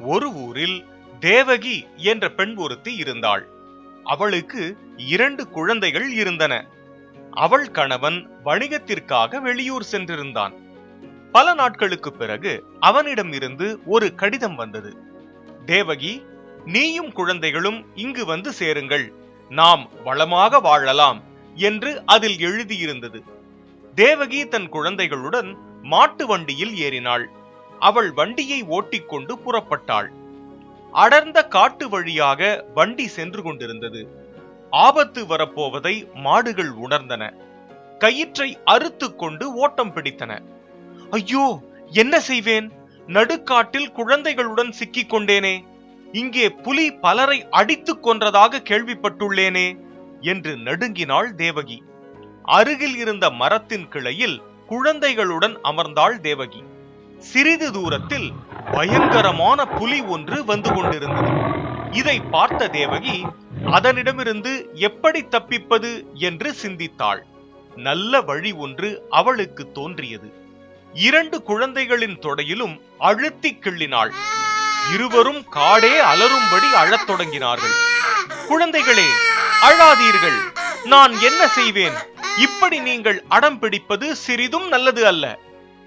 ஒரு ஊரில் தேவகி என்ற பெண் ஒருத்தி இருந்தாள். அவளுக்கு இரண்டு குழந்தைகள் இருந்தன. அவள் கணவன் வணிகத்திற்காக வெளியூர் சென்றிருந்தான். பல நாட்களுக்கு பிறகு அவனிடம் இருந்து ஒரு கடிதம் வந்தது. தேவகி நீயும் குழந்தைகளும் இங்கு வந்து சேருங்கள். நாம் வளமாக வாழலாம் என்று அதில் எழுதியிருந்தது. தேவகி தன் குழந்தைகளுடன் மாட்டு வண்டியில் ஏறினாள். அவள் வண்டியை ஓட்டிக்கொண்டு புறப்பட்டாள். அடர்ந்த காட்டு வழியாக வண்டி சென்று கொண்டிருந்தது. ஆபத்து வரப்போவதை மாடுகள் உணர்ந்தன. கயிற்றை அறுத்துக்கொண்டு ஓட்டம் பிடித்தன. ஐயோ என்ன செய்வேன்? நடுக்காட்டில் குழந்தைகளுடன் சிக்கிக் கொண்டேனே. இங்கே புலி பலரை அடித்துக் கொன்றதாக கேள்விப்பட்டுள்ளேனே என்று நடுங்கினாள் தேவகி. அருகில் இருந்த மரத்தின் கிளையில் குழந்தைகளுடன் அமர்ந்தாள் தேவகி. சிறிது தூரத்தில் பயங்கரமான புலி ஒன்று வந்து கொண்டிருந்தது. இதை பார்த்த தேவகி அதனிடமிருந்து எப்படி தப்பிப்பது? என்று சிந்தித்தாள். நல்ல வழி ஒன்று அவளுக்கு தோன்றியது. இரண்டு குழந்தைகளின் தொடையிலும் அழுத்தி கிள்ளினாள். இருவரும் காடே அலறும்படி அழத் தொடங்கினார்கள். குழந்தைகளே அழாதீர்கள். நான் என்ன செய்வேன்? இப்படி நீங்கள் அடம் பிடிப்பது சிறிதும் நல்லது அல்ல.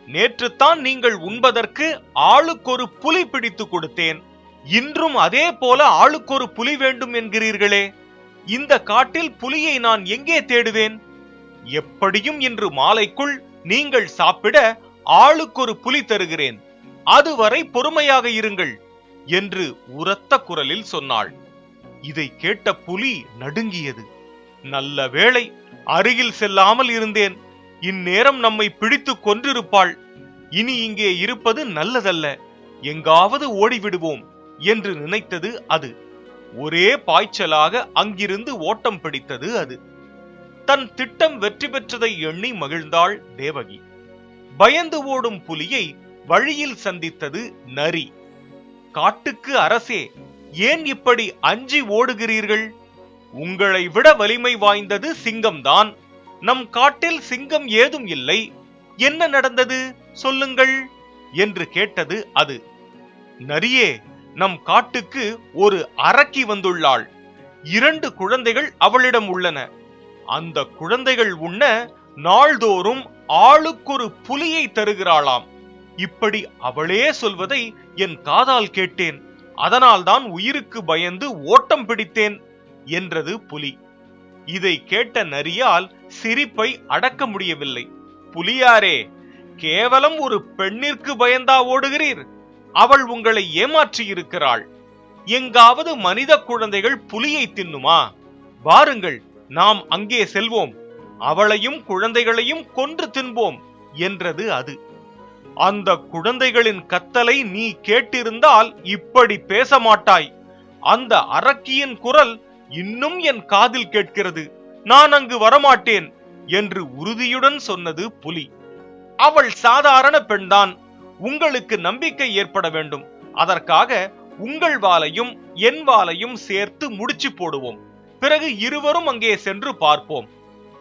நேற்றுத்தான் நீங்கள் உண்பதற்கு ஆளுக்கொரு புலி பிடித்து கொடுத்தேன். இன்றும் அதே போல ஆளுக்கொரு புலி வேண்டும் என்கிறீர்களே. இந்த காட்டில் புலியை நான் எங்கே தேடுவேன்? எப்படியும் இன்று மாலைக்குள் நீங்கள் சாப்பிட ஆளுக்கொரு புலி தருகிறேன். அதுவரை பொறுமையாக இருங்கள் என்று உரத்த குரலில் சொன்னாள். இதை கேட்ட புலி நடுங்கியது. நல்ல வேளை அருகில் செல்லாமல் இருந்தேன். இந்நேரம் நம்மை பிடித்து கொன்றிருப்பாள். இனி இங்கே இருப்பது நல்லதல்ல. எங்காவது ஓடிவிடுவோம் என்று நினைத்தது அது. ஒரே பாய்ச்சலாக அங்கிருந்து ஓட்டம் பிடித்தது அது. தன் திட்டம் வெற்றி பெற்றதை எண்ணி மகிழ்ந்தாள் தேவகி. பயந்து ஓடும் புலியை வழியில் சந்தித்தது நரி. காட்டுக்கு அரசே ஏன் இப்படி அஞ்சி ஓடுகிறீர்கள்? உங்களை விட வலிமை வாய்ந்தது சிங்கம்தான். நம் காட்டில் சிங்கம் ஏதும் இல்லை. என்ன நடந்தது? சொல்லுங்கள். என்று கேட்டது அது. நரியே நம் காட்டுக்கு ஒரு அரக்கி வந்துள்ளாள். இரண்டு குழந்தைகள் அவளிடம் உள்ளன. அந்த குழந்தைகள் உண்ண நாள்தோறும் ஆளுக்கொரு புலியை தருகிறாளாம். இப்படி அவளே சொல்வதை என் காதால் கேட்டேன். அதனால்தான் உயிருக்கு பயந்து ஓட்டம் பிடித்தேன் என்றது புலி. இதை கேட்ட நரியால் சிரிப்பை அடக்க முடியவில்லை. புலியாரே கேவலம் ஒரு பெண்ணிற்கு பயந்தா ஓடுகிறீர். அவள் உங்களை ஏமாற்றி இருக்கிறாள். எங்காவது மனித குழந்தைகள் புலியை தின்னுமா? வாருங்கள் நாம் அங்கே செல்வோம். அவளையும் குழந்தைகளையும் கொன்று தின்போம் என்றது அது. அந்த குழந்தைகளின் கத்தலை நீ கேட்டிருந்தால் இப்படி பேச மாட்டாய். அந்த அரக்கியின் குரல் இன்னும் என் காதில் கேட்கிறது. நான் அங்கு வரமாட்டேன் என்று உறுதியுடன் சொன்னது புலி. அவள் சாதாரண பெண்தான் உங்களுக்கு நம்பிக்கை ஏற்பட வேண்டும். அதற்காக உங்கள் வாளையும் என் வாளையும் சேர்த்து முடிச்சு போடுவோம். பிறகு இருவரும் அங்கே சென்று பார்ப்போம்.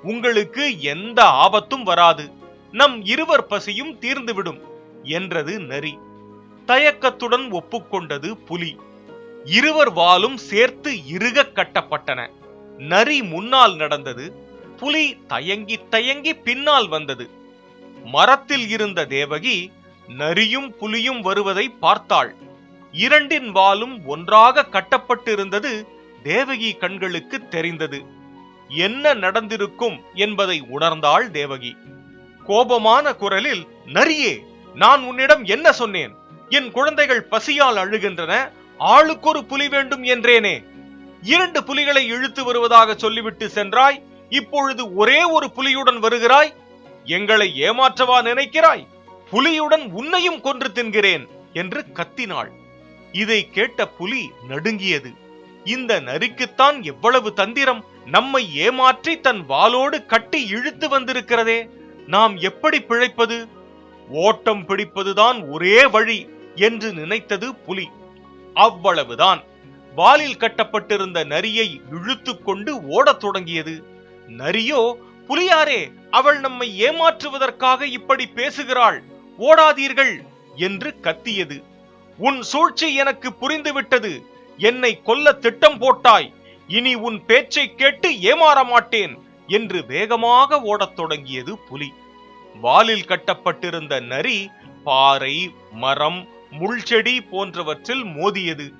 உங்களுக்கு எந்த ஆபத்தும் வராது. நம் இருவர் பசியும் தீர்ந்துவிடும் என்றது நரி தயக்கத்துடன் ஒப்புக்கொண்டது புலி. இருவர் வாலும் சேர்த்து இறுக கட்டப்பட்டன. நரி முன்னால் நடந்தது. புலி தயங்கி தயங்கி பின்னால் வந்தது. மரத்தில் இருந்த தேவகி நரியும் புலியும் வருவதை பார்த்தாள். இரண்டின் வாளும் ஒன்றாக கட்டப்பட்டிருந்தது தேவகி கண்களுக்கு தெரிந்தது. என்ன நடந்திருக்கும் என்பதை உணர்ந்தாள் தேவகி. கோபமான குரலில் நரியே நான் உன்னிடம் என்ன சொன்னேன்? என் குழந்தைகள் பசியால் அழுகின்றன. ஆளுக்கொரு புலி வேண்டும் என்றேனே. இரண்டு புலிகளை இழுத்து வருவதாக சொல்லிவிட்டு சென்றாய். இப்பொழுது ஒரே ஒரு புலியுடன் வருகிறாய். எங்களை ஏமாற்றவா நினைக்கிறாய்? புலியுடன் உன்னையும் கொன்று தின்கிறேன் என்று கத்தினாள். இதை கேட்ட புலி நடுங்கியது. இந்த நரிக்குத்தான் எவ்வளவு தந்திரம் நம்மை ஏமாற்றி தன் வாளோடு கட்டி இழுத்து வந்திருக்கிறதே. நாம் எப்படி பிழைப்பது? ஓட்டம் பிடிப்பதுதான் ஒரே வழி என்று நினைத்தது புலி. அவ்வளவுதான். வாலில் கட்டப்பட்டிருந்த நரியை இழுத்துக் கொண்டு ஓடத் தொடங்கியது. நரியோ புலியாரே அவள் நம்மை ஏமாற்றுவதற்காக இப்படி பேசுகிறாள். ஓடாதீர்கள் என்று கத்தியது. உன் சூழ்ச்சி எனக்கு புரிந்துவிட்டது. என்னை கொல்ல திட்டம் போட்டாய். இனி உன் பேச்சை கேட்டு ஏமாற மாட்டேன் என்று வேகமாக ஓடத் தொடங்கியது புலி. வாலில் கட்டப்பட்டிருந்த நரி பாறை மரம் முள்செடி போன்றவற்றில் மோதியது.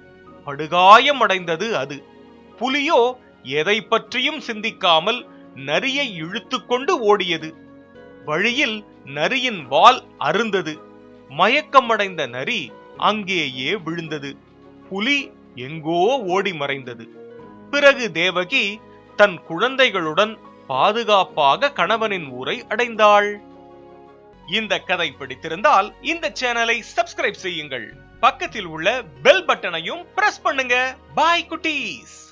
படுகாயம் அடைந்தது அது. புலியோ எதை பற்றியும் சிந்திக்காமல் நரியை இழுத்துக்கொண்டு ஓடியது. வழியில் நரியின் வால் அருந்தது. மயக்கமடைந்த நரி அங்கேயே விழுந்தது. புலி எங்கோ ஓடி மறைந்தது. பிறகு தேவகி தன் குழந்தைகளுடன் பாதுகாப்பாக கணவனின் ஊரை அடைந்தாள். இந்த கதை பிடித்திருந்தால் இந்த சேனலை சப்ஸ்கிரைப் செய்யுங்கள். பக்கத்தில் உள்ள பெல் பட்டனையும் பிரஸ் பண்ணுங்க. பாய் குட்டீஸ்.